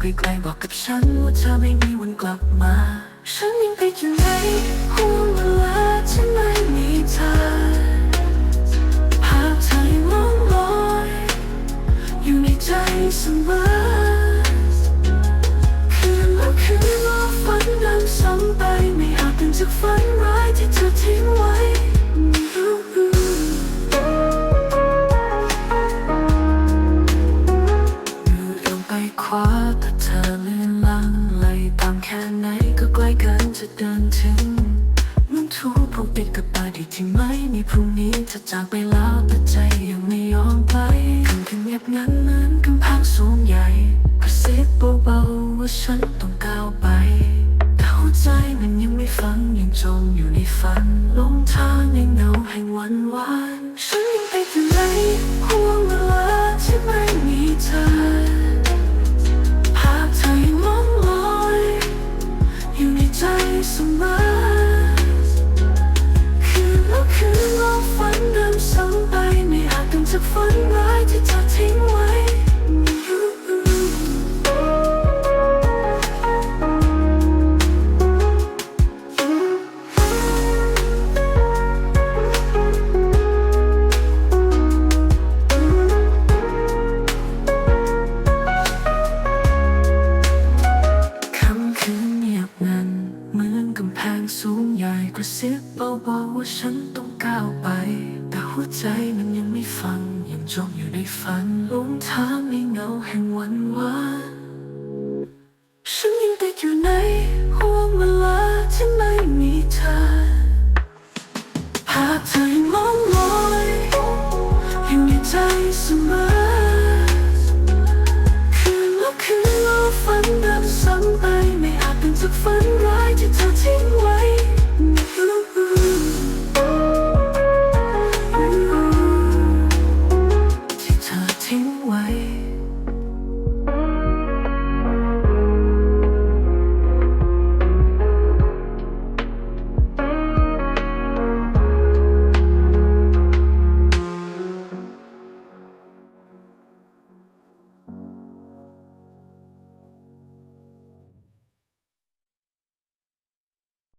ไกลๆบอกกับฉันว่าเธอไม่มีวันกลับมา ฉันยังติดอยู่ในห่วงเวลาที่ไม่มีเธอภาพเธอยังล่องลอยอยู่ในใจเสมอคืนแล้วคืนรอฝันดำซ้ำไปไม่อาจเป็นจากฝันร้ายที่เธอทิ้งไว้ จะเดินถึงมันทูกผูกติดกับตาดีที่ไม่มีพรุ่งนี้จะจากไปแล้วแต่ใจยังไม่ยอมไปคืนที่เงียบงันเหมือนกำแพงสูงใหญ่กระซิบเบาๆว่าฉันต้องก้าวไปแต่หัวใจมันยังไม่ฟังยังจมอยู่ในฝันลงทางในเงาแห่งวันวานฉันยังติด ใหญ่กระซิบเบาๆว่าฉันต้องก้าวไป แต่หัวใจมันยังไม่ฟัง ยังจมอยู่ในฝันลงทางในเงาแห่งวันวานฉันยังติดอยู่ในห่วงเวลาที่ไม่มีเธอภาพเธอยังล่องลอยอยู่ในใจเสมอคืนแล้วคืนรอฝันเดิมซ้ำไปไม่อาจเป็นจากฝันร้ายที่เธอทิ้งไว้